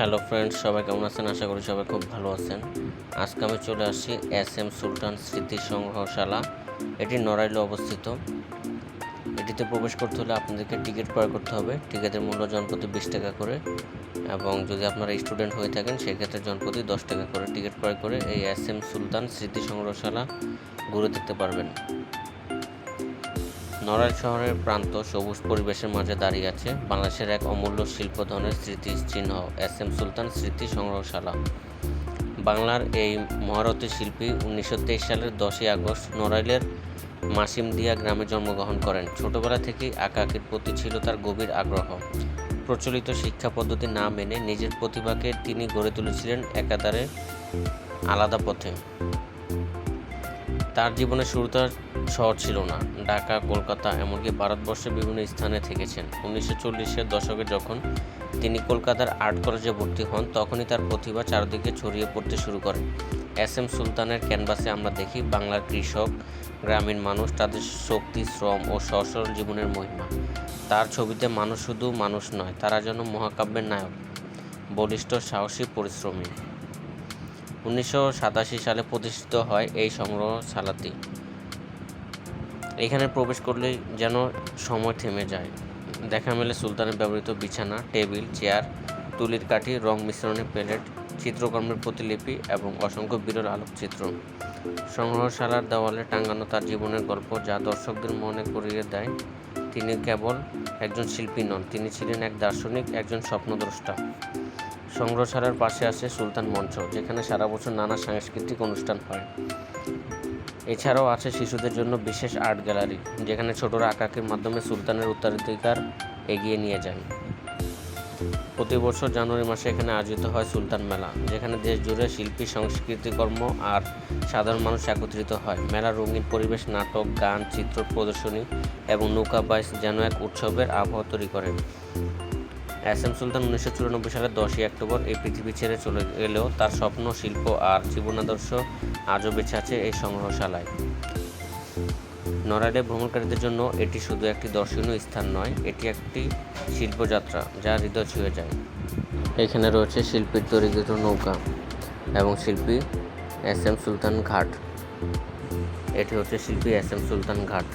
Hello friends সবাই কেমন আছেন? আশা করি সবাই খুব ভালো আছেন। আজকে আমি চলে আসছি এস এম সুলতান স্মৃতি সংগ্রহশালা এটি নড়াইলে অবস্থিত। এটিতে প্রবেশ করতে হলে আপনাদেরকে টিকিট ক্রয় করতে হবে। টিকিটের মূল্য জনপ্রতি বিশ টাকা করে এবং যদি আপনারা স্টুডেন্ট হয়ে থাকেন, সেক্ষেত্রে জনপ্রতি দশ টাকা করে টিকিট ক্রয় করে এই এস এম সুলতান স্মৃতি সংগ্রহশালা ঘুরে দেখতে পারবেন। নড়াইল শহরের প্রান্ত সবুজ পরিবেশের মাঝে দাঁড়িয়ে আছে বাংলাদেশের এক অমূল্য শিল্পধনের স্মৃতি চিহ্ন, এস এম সুলতান স্মৃতি সংগ্রহশালা। বাংলার এই মহারথী শিল্পী উনিশশো তেইশ সালের দশই আগস্ট নড়াইলের মাসিমদিয়া গ্রামে জন্মগ্রহণ করেন। ছোটবেলা থেকেই আঁকাআঁকির প্রতি ছিল তার গভীর আগ্রহ। প্রচলিত শিক্ষা পদ্ধতি না মেনে নিজের প্রতিভাকে তিনি গড়ে তুলেছিলেন একাধারে আলাদা পথে। তার জীবনের শুরুটা শহর ছিল না। ঢাকা, কলকাতা, এমনকি ভারতবর্ষের বিভিন্ন স্থানে থেকেছেন। উনিশশো চল্লিশের দশকে যখন তিনি কলকাতার আর্ট কলেজে ভর্তি হন, তখনই তার প্রতিভা চারদিকে ছড়িয়ে পড়তে শুরু করে। এস এম সুলতানের ক্যানভাসে আমরা দেখি, বাংলার কৃষক, গ্রামীণ মানুষ, তাদের শক্তি, শ্রম ও সসরল জীবনের মহিমা। তার ছবিতে মানুষ শুধু মানুষ নয়, তারা যেন মহাকাব্যের নায়ক, বলিষ্ঠ সাহসী, পরিশ্রমী। উনিশশো সাতাশি সালে প্রতিষ্ঠিত হয় এই সংগ্রহশালাটি এখানে প্রবেশ করলেই যেন সময় থেমে যায়। দেখা মেলে সুলতানের ব্যবহৃত বিছানা, টেবিল, চেয়ার, তুলির কাঠি, রং মিশ্রণের প্লেট, চিত্রকর্মের প্রতিলিপি এবং অসংখ্য বিরল আলোকচিত্র। সংগ্রহশালার দেওয়ালে টাঙানো তার জীবনের গল্প যা দর্শকদের মনে করিয়ে দেয়। তিনি কেবল একজন শিল্পী নন, তিনি ছিলেন এক দার্শনিক, একজন স্বপ্নদ্রষ্টা। সংগ্রহশালার পাশে আছে সুলতান মঞ্চ, যেখানে সারা বছর নানা সাংস্কৃতিক অনুষ্ঠান হয়। এছাড়াও আছে শিশুদের জন্য বিশেষ আর্ট গ্যালারি, যেখানে ছোটরা আঁকাকির মাধ্যমে সুলতানের উত্তরাধিকার এগিয়ে নিয়ে যান। প্রতি বছর জানুয়ারি মাসে এখানে আয়োজিত হয় সুলতান মেলা, যেখানে দেশ জুড়ে শিল্পী সংস্কৃতিকর্ম আর সাধারণ মানুষ একত্রিত হয়। মেলার রঙিন পরিবেশ, নাটক, গান, চিত্র প্রদর্শনী এবং নৌকা বাইস যেন এক উৎসবের আবহাওয়া তৈরি করে এস এম সুলতান উনিশশো চুরানব্বই সালের দশই অক্টোবর এই পৃথিবী ছেড়ে চলে গেলেও তার স্বপ্ন, শিল্প আর জীবনাদর্শ আজও বেঁচে আছে এই সংগ্রহশালায়। নড়াইলে ভ্রমণকারীদের জন্য এটি শুধু একটি দর্শনীয় স্থান নয়, এটি একটি শিল্পযাত্রা যা হৃদয় ছুঁয়ে যায়। এখানে রয়েছে শিল্পীর তৈরিকৃত নৌকা এবং শিল্পী এস এম সুলতান ঘাট। এটি হচ্ছে শিল্পী এস এম সুলতান ঘাট।